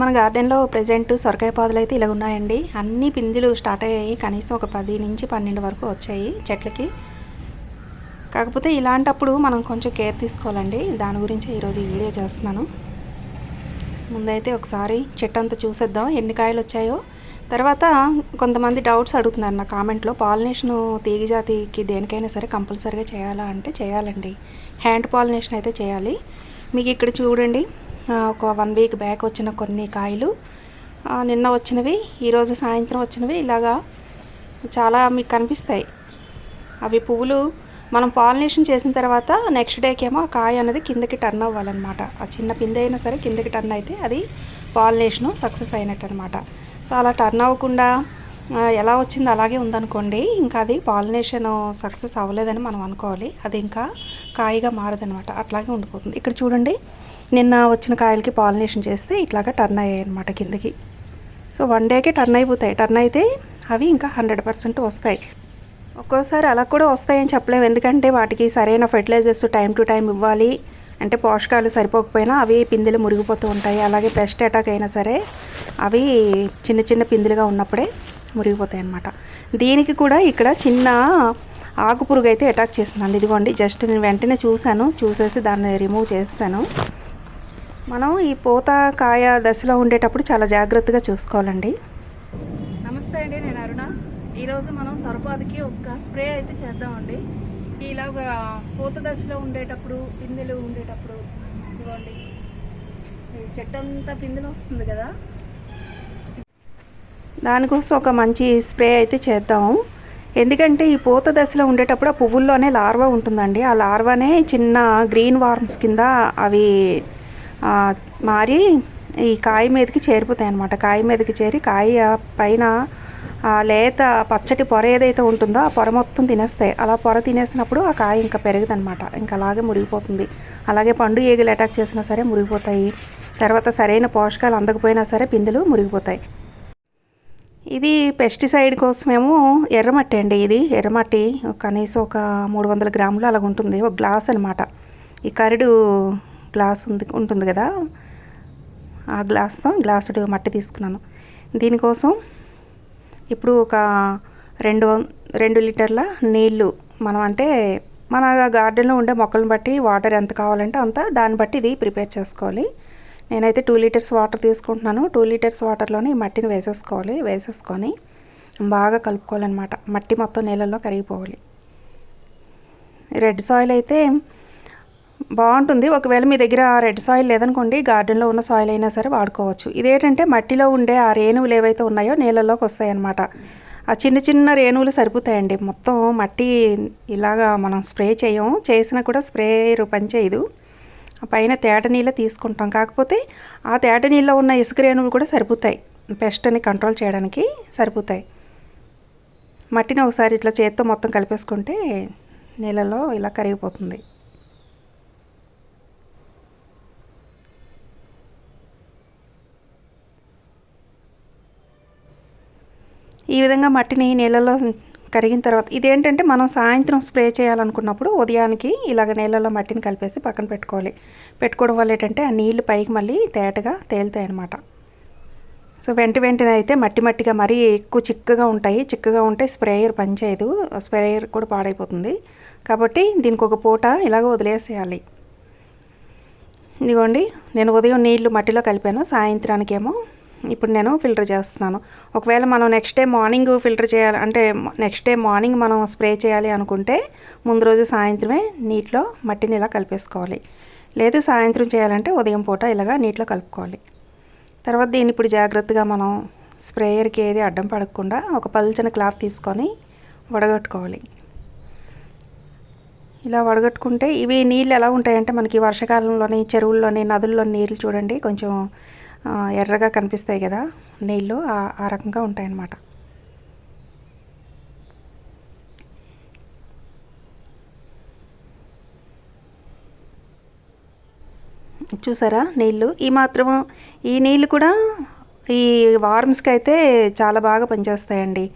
మన గార్డెన్లో ప్రజెంట్ సొరకాయ పాదులు అయితే ఇలా ఉన్నాయండి. అన్ని పిందులు స్టార్ట్ అయ్యాయి. కనీసం ఒక పది నుంచి పన్నెండు వరకు వచ్చాయి చెట్లకి. కాకపోతే ఇలాంటప్పుడు మనం కొంచెం కేర్ తీసుకోవాలండి. దాని గురించి ఈరోజు వీడియో చేస్తున్నాను. ముందైతే ఒకసారి చెట్టు అంతా చూసేద్దాం ఎన్ని కాయలు వచ్చాయో. తర్వాత కొంతమంది డౌట్స్ అడుగుతున్నారు నా కామెంట్లో. పాలినేషన్ తీగ జాతికి దేనికైనా సరే కంపల్సరీగా చేయాలా అంటే చేయాలండి. హ్యాండ్ పాలినేషన్ అయితే చేయాలి. మీకు ఇక్కడ చూడండి. ఒక వన్ వీక్ బ్యాక్ వచ్చిన కొన్ని కాయలు. నిన్న వచ్చినవి ఈరోజు సాయంత్రం వచ్చినవి ఇలాగా చాలా మీకు కనిపిస్తాయి. అవి పువ్వులు మనం పాలినేషన్ చేసిన తర్వాత నెక్స్ట్ డేకేమో ఆ కాయ అనేది కిందకి టర్న్ అవ్వాలన్నమాట. ఆ చిన్న పిందె అయినా సరే కిందకి టర్న్ అయితే అది పాలినేషను సక్సెస్ అయినట్టు అనమాట సో అలా టర్న్ అవ్వకుండా ఎలా వచ్చింది అలాగే ఉందనుకోండి ఇంకా అది పాలినేషన్ సక్సెస్ అవ్వలేదని మనం అనుకోవాలి. అది ఇంకా కాయగా మారదనమాట అట్లాగే ఉండిపోతుంది. ఇక్కడ చూడండి నిన్న వచ్చిన కాయలకి పాలినేషన్ చేస్తే ఇట్లాగా టర్న్ అయ్యాయి అనమాట కిందకి. సో వన్ డేకే టర్న్ అయిపోతాయి. టర్న్ అయితే అవి ఇంకా హండ్రెడ్ పర్సెంట్ వస్తాయి. ఒక్కోసారి అలా కూడా వస్తాయని చెప్పలేము ఎందుకంటే వాటికి సరైన ఫెర్టిలైజర్స్ టైం టు టైం ఇవ్వాలి. అంటే పోషకాలు సరిపోకపోయినా అవి పిందెలు మురిగిపోతూ ఉంటాయి. అలాగే పెస్ట్ అటాక్ అయినా సరే అవి చిన్న చిన్న పిందెలుగా ఉన్నప్పుడే మురిగిపోతాయి అన్నమాట. దీనికి కూడా ఇక్కడ చిన్న ఆకు పురుగు అయితే అటాక్ చేసిందండి ఇదిగోండి జస్ట్ నేను వెంటనే చూశాను. చూసేసి దాన్ని రిమూవ్ చేస్తాను. మనం ఈ పూత కాయ దశలో ఉండేటప్పుడు చాలా జాగ్రత్తగా చూసుకోవాలండి. నమస్తే అండి నేను అరుణ. ఈరోజు మనం సొరపాదికి ఒక స్ప్రే అయితే చేద్దామండి. ఇలాగ పూత దశలో ఉండేటప్పుడు పిందెలు ఉండేటప్పుడు ఈ చెట్టు అంతా పిందెలు వస్తుంది కదా. దానికోసం ఒక మంచి స్ప్రే అయితే చేద్దాము. ఎందుకంటే ఈ పూత దశలో ఉండేటప్పుడు ఆ పువ్వుల్లోనే లార్వా ఉంటుందండి. ఆ లార్వానే చిన్న గ్రీన్ వార్మ్స్ కింద అవి మారి ఈ కాయ మీదకి చేరిపోతాయి అన్నమాట. కాయ మీదకి చేరి కాయ పైన లేత పచ్చటి పొర ఏదైతే ఉంటుందో ఆ పొర మొత్తం తినేస్తాయి. అలా పొర తినేసినప్పుడు ఆ కాయ ఇంకా పెరగదనమాట ఇంకా అలాగే మురిగిపోతుంది. అలాగే పండు ఏగులు అటాక్ చేసినా సరే మురిగిపోతాయి. తర్వాత సరైన పోషకాలు అందకపోయినా సరే పిందెలు మురిగిపోతాయి. ఇది పెస్టిసైడ్ కోసమేమో ఎర్రమట్టి అండి ఇది. ఎర్రమట్టి కనీసం ఒక మూడు వందల గ్రాములు అలాగ ఉంటుంది ఒక గ్లాస్ అనమాట ఈ కరడు గ్లాస్ ఉంది ఉంటుంది కదా? ఆ గ్లాస్తో గ్లాసుడు మట్టి తీసుకున్నాను. దీనికోసం ఇప్పుడు ఒక రెండు వం- రెండు లీటర్ల నీళ్ళు మనం అంటే మన గార్డెన్లో ఉండే మొక్కలను బట్టి వాటర్ ఎంత కావాలంటే అంత దాన్ని బట్టి ఇది ప్రిపేర్ చేసుకోవాలి. నేనైతే టూ లీటర్స్ వాటర్ తీసుకుంటున్నాను. టూ లీటర్స్ వాటర్లోనే ఈ మట్టిని వేసేసుకోవాలి. వేసేసుకొని బాగా కలుపుకోవాలన్నమాట. మట్టి మొత్తం నీళ్ళల్లో కరిగిపోవాలి. రెడ్ సాయిల్ అయితే బాగుంటుంది. ఒకవేళ మీ దగ్గర రెడ్ సాయిల్ లేదనుకోండి గార్డెన్లో ఉన్న సాయిల్ అయినా సరే వాడుకోవచ్చు. ఇదేంటంటే మట్టిలో ఉండే ఆ రేణువులు ఏవైతే ఉన్నాయో నీళ్ళలోకి వస్తాయన్నమాట. ఆ చిన్న చిన్న రేణువులు సరిపోతాయండి. మొత్తం మట్టి ఇలాగా మనం స్ప్రే చేయము చేసినా కూడా స్ప్రే పనిచేయదు. పైన తేట నీళ్ళ తీసుకుంటాం. కాకపోతే ఆ తేట నీళ్ళలో ఉన్న ఇసుక రేణువులు కూడా సరిపోతాయి. పెస్ట్ని కంట్రోల్ చేయడానికి సరిపోతాయి. మట్టిని ఒకసారి ఇట్లా చేత్తో మొత్తం కలిపేసుకుంటే నీళ్ళలో ఇలా కరిగిపోతుంది. ఈ విధంగా మట్టిని నీళ్ళలో కరిగిన తర్వాత ఇదేంటంటే మనం సాయంత్రం స్ప్రే చేయాలనుకున్నప్పుడు ఉదయానికి ఇలాగ నీళ్ళలో మట్టిని కలిపేసి పక్కన పెట్టుకోవాలి. పెట్టుకోవడం వల్ల ఏంటంటే ఆ నీళ్ళు పైకి మళ్ళీ తేటగా తేలుతాయి అన్నమాట. సో వెంట వెంటనే అయితే మట్టి మట్టిగా మరీ ఎక్కువ చిక్కగా ఉంటాయి. చిక్కగా ఉంటే స్ప్రేయర్ పనిచేయదు. స్ప్రేయర్ కూడా పాడైపోతుంది. కాబట్టి దీనికి ఒక పూట ఇలాగ వదిలేసేయాలి. ఇదిగోండి నేను ఉదయం నీళ్ళు మట్టిలో కలిపాను. సాయంత్రానికేమో ఇప్పుడు నేను ఫిల్టర్ చేస్తున్నాను. ఒకవేళ మనం నెక్స్ట్ డే మార్నింగ్ ఫిల్టర్ చేయాలి అంటే నెక్స్ట్ డే మార్నింగ్ మనం స్ప్రే చేయాలి అనుకుంటే ముందు రోజు సాయంత్రమే నీటిలో మట్టిని ఇలా కలిపేసుకోవాలి. లేదు సాయంత్రం చేయాలంటే ఉదయం పూట ఇలాగా నీటిలో కలుపుకోవాలి. తర్వాత దీన్ని ఇప్పుడు జాగ్రత్తగా మనం స్ప్రేయర్కి ఏది అడ్డం పడకుండా ఒక పల్చని క్లాత్ తీసుకొని వడగట్టుకోవాలి. ఇలా వడగట్టుకుంటే ఇవి నీళ్ళు ఎలా ఉంటాయంటే మనకి వర్షాకాలంలోని చెరువుల్లోని నదుల్లో నీళ్ళు చూడండి కొంచెం ఎర్రగా కనిపిస్తాయి కదా నీళ్ళు ఆ- రకంగా ఉంటాయన్నమాట. చూసారా నీళ్ళు? ఈ మాత్రం ఈ నీళ్ళు కూడా ఈ వార్మ్స్కి అయితే చాలా బాగా పనిచేస్తాయండి.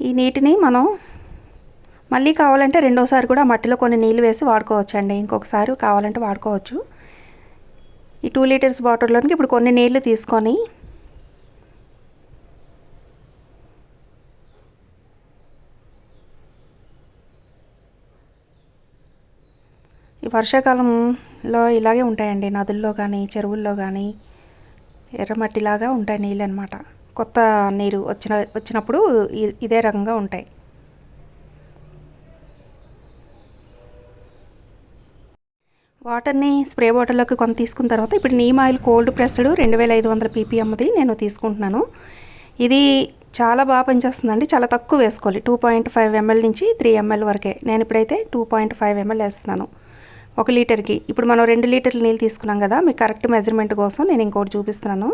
ఈ నీటిని మనం మళ్ళీ కావాలంటే రెండోసారి కూడా మట్టిలో కొన్ని నీళ్ళు వేసి వాడుకోవచ్చు అండి ఇంకొకసారి కావాలంటే వాడుకోవచ్చు. ఈ టూ లీటర్స్ బాటిల్లోనికి ఇప్పుడు కొన్ని నీళ్ళు తీసుకొని ఈ వర్షాకాలంలో ఇలాగే ఉంటాయండి నదుల్లో కానీ చెరువుల్లో కానీ ఎర్రమట్టిలాగా ఉంటాయి నీళ్ళు అనమాట కొత్త నీరు వచ్చిన వచ్చినప్పుడు ఇదే రకంగా ఉంటాయి. వాటర్ని స్ప్రే బాటిల్లోకి కొంత తీసుకున్న తర్వాత ఇప్పుడు నీమ్ ఆయిల్ కోల్డ్ ప్రెస్డ్ రెండు వేల ఐదు వందల పీపీఎంది నేను తీసుకుంటున్నాను. ఇది చాలా బాగా పనిచేస్తుందండి. చాలా తక్కువ వేసుకోవాలి. టూ పాయింట్ ఫైవ్ ఎంఎల్ నుంచి త్రీ ఎంఎల్ వరకే. నేను ఇప్పుడైతే టూ పాయింట్ ఫైవ్ ఎంఎల్ వేస్తున్నాను. ఒక లీటర్కి. ఇప్పుడు మనం రెండు లీటర్ల నీళ్ళు తీసుకున్నాం కదా మీకు కరెక్ట్ మెజర్మెంట్ కోసం నేను ఇంకోటి చూపిస్తున్నాను.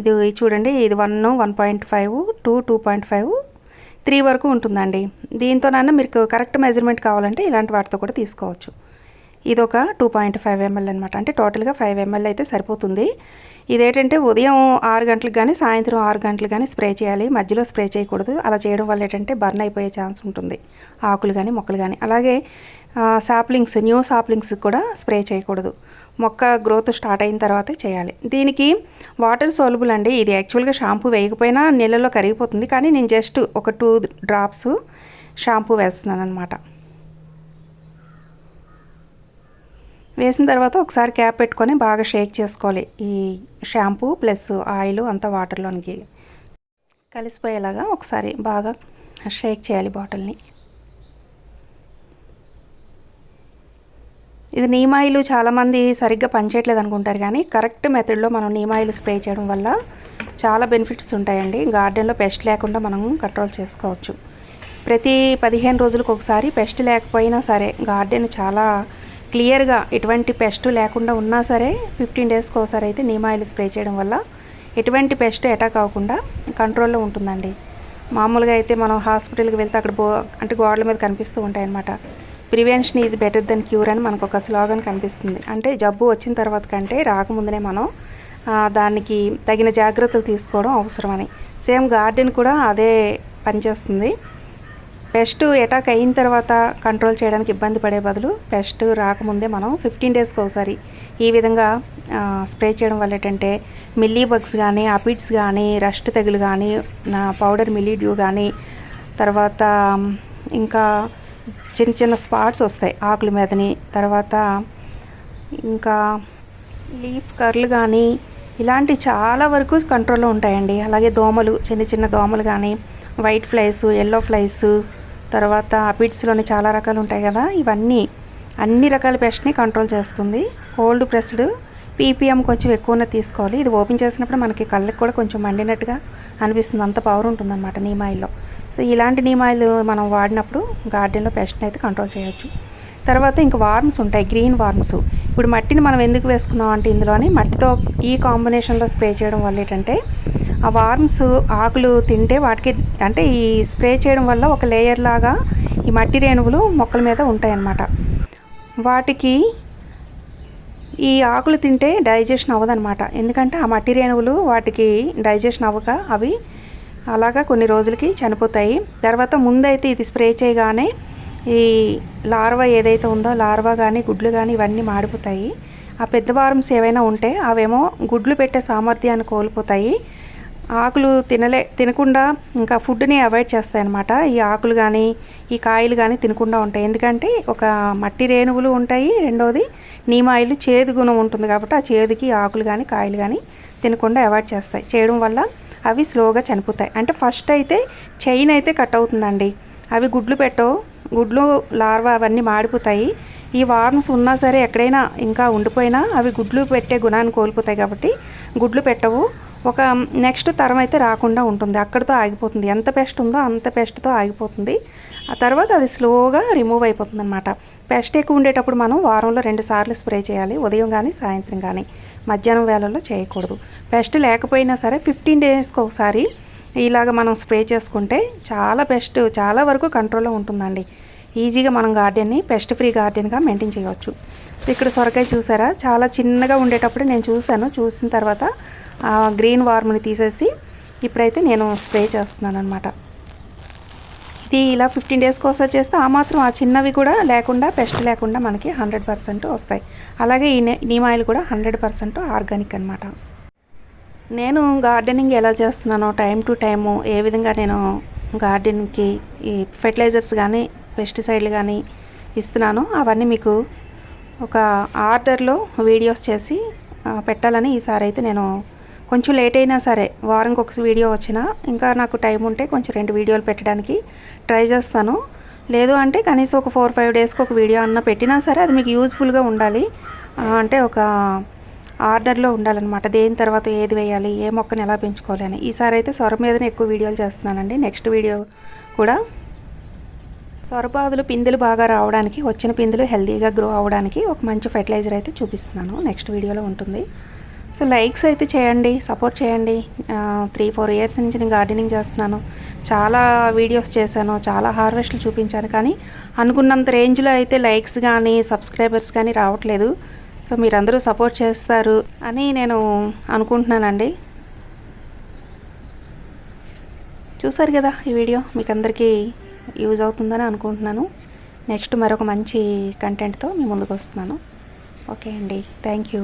ఇది చూడండి ఇది one one point five two two point five three వరకు ఉంటుందండి. దీంతోనైనా మీకు కరెక్ట్ మెజర్మెంట్ కావాలంటే ఇలాంటి వాటితో కూడా తీసుకోవచ్చు. ఇది ఒక టూ పాయింట్ ఫైవ్ ఎంఎల్ అనమాట అంటే టోటల్గా ఫైవ్ ఎంఎల్ అయితే సరిపోతుంది. ఇదేంటంటే ఉదయం ఆరు గంటలకు కానీ సాయంత్రం ఆరు గంటలకు కానీ స్ప్రే చేయాలి. మధ్యలో స్ప్రే చేయకూడదు. అలా చేయడం వల్ల ఏంటంటే బర్న్ అయిపోయే ఛాన్స్ ఉంటుంది. ఆకులు కానీ మొక్కలు కానీ అలాగే సాప్లింగ్స్ న్యూ సాప్లింగ్స్ కూడా స్ప్రే చేయకూడదు. మొక్క గ్రోత్ స్టార్ట్ అయిన తర్వాతే చేయాలి. దీనికి వాటర్ సోలబుల్ అండి. ఇది యాక్చువల్గా షాంపూ వేయకపోయినా నీళ్ళలో కరిగిపోతుంది. కానీ నేను జస్ట్ ఒక టూ డ్రాప్స్ షాంపూ వేస్తున్నాను అనమాట వేసిన తర్వాత ఒకసారి క్యాప్ పెట్టుకొని బాగా షేక్ చేసుకోవాలి. ఈ షాంపూ ప్లస్ ఆయిల్ అంతా వాటర్లోనికి కలిసిపోయేలాగా ఒకసారి బాగా షేక్ చేయాలి బాటిల్ని. ఇది నీమాయిలు చాలామంది సరిగ్గా పనిచేయట్లేదు అనుకుంటారు కానీ కరెక్ట్ మెథడ్లో మనం నీమాయిలు స్ప్రే చేయడం వల్ల చాలా బెనిఫిట్స్ ఉంటాయండి. గార్డెన్లో పెస్ట్ లేకుండా మనం కంట్రోల్ చేసుకోవచ్చు. ప్రతి పదిహేను రోజులకు ఒకసారి పెస్ట్ లేకపోయినా సరే గార్డెన్ చాలా క్లియర్గా ఎటువంటి పెస్ట్ లేకుండా ఉన్నా సరే ఫిఫ్టీన్ డేస్కి ఒకసారి అయితే నీమాయిల్ స్ప్రే చేయడం వల్ల ఎటువంటి పెస్ట్ అటాక్ అవ్వకుండా కంట్రోల్లో ఉంటుందండి. మామూలుగా అయితే మనం హాస్పిటల్కి వెళ్తే అక్కడ బో అంటే గోడల మీద కనిపిస్తూ ఉంటాయన్నమాట. Prevention is better than cure అని మనకు ఒక స్లోగన్ కనిపిస్తుంది. అంటే జబ్బు వచ్చిన తర్వాత కంటే రాకముందునే మనం దానికి తగిన జాగ్రత్తలు తీసుకోవడం అవసరమని. సేమ్ గార్డెన్ కూడా అదే పనిచేస్తుంది. పెస్ట్ అటాక్ అయిన తర్వాత కంట్రోల్ చేయడానికి ఇబ్బంది పడే బదులు పెస్ట్ రాకముందే మనం ఫిఫ్టీన్ డేస్కి ఒకసారి ఈ విధంగా స్ప్రే చేయడం వల్ల ఏంటంటే మిల్లీ బగ్స్ కానీ అపిడ్స్ కానీ రస్ట్ తెగులు కానీ పౌడర్ మిల్లీ డ్యూ కానీ తర్వాత ఇంకా చిన్న చిన్న స్పాట్స్ వస్తాయి ఆకుల మీదని తర్వాత ఇంకా లీఫ్ కర్లు కానీ ఇలాంటి చాలా వరకు కంట్రోల్లో ఉంటాయండి. అలాగే దోమలు చిన్న చిన్న దోమలు కానీ వైట్ ఫ్లైస్ ఎల్లో ఫ్లైస్ తర్వాత బిట్స్లోని చాలా రకాలు ఉంటాయి కదా ఇవన్నీ అన్ని రకాల పెస్ట్ని కంట్రోల్ చేస్తుంది. కోల్డ్ ప్రెస్డ్ పీపీఎం కొంచెం ఎక్కువనే తీసుకోవాలి. ఇది ఓపెన్ చేసినప్పుడు మనకి కళ్ళకి కూడా కొంచెం మండినట్టుగా అనిపిస్తుంది. అంత పవర్ ఉంటుందన్నమాట నీమాయిల్లో సో ఇలాంటి నీమాయిల్ మనం వాడినప్పుడు గార్డెన్లో పెస్ట్ని అయితే కంట్రోల్ చేయొచ్చు. తర్వాత ఇంకా వార్మ్స్ ఉంటాయి గ్రీన్ వార్మ్స్. ఇప్పుడు మట్టిని మనం ఎందుకు వేసుకున్నాం అంటే ఇందులోని మట్టితో ఈ కాంబినేషన్లో స్ప్రే చేయడం వల్ల ఏంటంటే ఆ వార్మ్స్ ఆకులు తింటే వాటికి అంటే ఈ స్ప్రే చేయడం వల్ల ఒక లేయర్ లాగా ఈ మట్టి రేణువులు మొక్కల మీద ఉంటాయన్నమాట. వాటికి ఈ ఆకులు తింటే డైజెషన్ అవ్వదన్నమాట. ఎందుకంటే ఆ మట్టి రేణువులు వాటికి డైజెషన్ అవ్వక అవి అలాగా కొన్ని రోజులకి చనిపోతాయి. తర్వాత ముందైతే ఇది స్ప్రే చేయగానే ఈ లార్వా ఏదైతే ఉందో లార్వా కానీ గుడ్లు కానీ ఇవన్నీ మాడిపోతాయి. ఆ పెద్ద వారమ్స్ ఏవైనా ఉంటే అవేమో గుడ్లు పెట్టే సామర్థ్యాన్ని కోల్పోతాయి. ఆకులు తినలే తినకుండా ఇంకా ఫుడ్ని అవాయిడ్ చేస్తాయి అన్నమాట ఈ ఆకులు కానీ ఈ కాయలు కానీ తినకుండా ఉంటాయి. ఎందుకంటే ఒక మట్టి రేణువులు ఉంటాయి రెండోది నీమాయిలు చేదు గుణం ఉంటుంది కాబట్టి ఆ చేదుకి ఆకులు కానీ కాయలు కానీ తినకుండా అవాయిడ్ చేస్తాయి. చేయడం వల్ల అవి స్లోగా చనిపోతాయి. అంటే ఫస్ట్ అయితే చైన్ అయితే కట్ అవుతుందండి. అవి గుడ్లు పెట్టవు గుడ్లు లార్వా అవన్నీ మాడిపోతాయి. ఈ వార్మ్స్ ఉన్నా సరే ఎక్కడైనా ఇంకా ఉండిపోయినా అవి గుడ్లు పెట్టే గుణాన్ని కోల్పోతాయి కాబట్టి గుడ్లు పెట్టవు. ఒక నెక్స్ట్ తరం అయితే రాకుండా ఉంటుంది. అక్కడితో ఆగిపోతుంది. ఎంత పెస్ట్ ఉందో అంత పెస్ట్తో ఆగిపోతుంది. ఆ తర్వాత అది స్లోగా రిమూవ్ అయిపోతుంది అనమాట పెస్ట్ ఎక్కువ ఉండేటప్పుడు మనం వారంలో రెండు సార్లు స్ప్రే చేయాలి. ఉదయం కానీ సాయంత్రం కానీ మధ్యాహ్నం వేళల్లో చేయకూడదు. పెస్ట్ లేకపోయినా సరే ఫిఫ్టీన్ డేస్కి ఒకసారి ఇలాగ మనం స్ప్రే చేసుకుంటే చాలా పెస్ట్ చాలా వరకు కంట్రోల్లో ఉంటుందండి. ఈజీగా మనం గార్డెన్ని పెస్ట్ ఫ్రీ గార్డెన్గా మెయింటైన్ చేయవచ్చు. ఇక్కడ సొరకాయ చూసారా? చాలా చిన్నగా ఉండేటప్పుడు నేను చూశాను. చూసిన తర్వాత ఆ గ్రీన్ వార్మ్ని తీసేసి ఇప్పుడైతే నేను స్ప్రే చేస్తున్నాను అనమాట ఇది ఇలా ఫిఫ్టీన్ డేస్కి ఒకసారి చేస్తే ఆ మాత్రం ఆ చిన్నవి కూడా లేకుండా పెస్ట్ లేకుండా మనకి హండ్రెడ్ పర్సెంట్ వస్తాయి. అలాగే ఈ నే- నీమ్ ఆయిల్ కూడా హండ్రెడ్ పర్సెంట్ ఆర్గానిక్ అనమాట నేను గార్డెనింగ్ ఎలా చేస్తున్నానో టైం టు టైము ఏ విధంగా నేను గార్డెన్కి ఈ ఫెర్టిలైజర్స్ కానీ పెస్టిసైడ్లు కానీ ఇస్తున్నాను అవన్నీ మీకు ఒక ఆర్డర్లో వీడియోస్ చేసి పెట్టాలని ఈసారి అయితే నేను కొంచెం లేట్ అయినా సరే వారంకి ఒక వీడియో వచ్చినా ఇంకా నాకు టైం ఉంటే కొంచెం రెండు వీడియోలు పెట్టడానికి ట్రై చేస్తాను. లేదు అంటే కనీసం ఒక ఫోర్ ఫైవ్ డేస్కి ఒక వీడియో అన్న పెట్టినా సరే అది మీకు యూజ్ఫుల్గా ఉండాలి. అంటే ఒక ఆర్డర్లో ఉండాలన్నమాట. దేని తర్వాత ఏది వేయాలి ఏ మొక్కని ఎలా పెంచుకోవాలి అని. ఈసారి అయితే సొర మీదనే ఎక్కువ వీడియోలు చేస్తున్నానండి. నెక్స్ట్ వీడియో కూడా సొరపాదులు పిందెలు బాగా రావడానికి వచ్చిన పిందెలు హెల్తీగా గ్రో అవ్వడానికి ఒక మంచి ఫెర్టిలైజర్ అయితే చూపిస్తున్నాను. నెక్స్ట్ వీడియోలో ఉంటుంది. సో లైక్స్ అయితే చేయండి సపోర్ట్ చేయండి. త్రీ ఫోర్ ఇయర్స్ నుంచి నేను గార్డెనింగ్ చేస్తున్నాను. చాలా వీడియోస్ చేశాను చాలా హార్వెస్ట్లు చూపించాను. కానీ అనుకున్నంత రేంజ్లో అయితే లైక్స్ కానీ సబ్స్క్రైబర్స్ కానీ రావట్లేదు. సో మీరందరూ సపోర్ట్ చేస్తారు అని నేను అనుకుంటున్నానండి. చూసారు కదా ఈ వీడియో? మీకు అందరికీ యూజ్ అవుతుందని అనుకుంటున్నాను. నెక్స్ట్ మరొక మంచి కంటెంట్తో మీ ముందుకు వస్తున్నాను. ఓకే అండి. Thank you.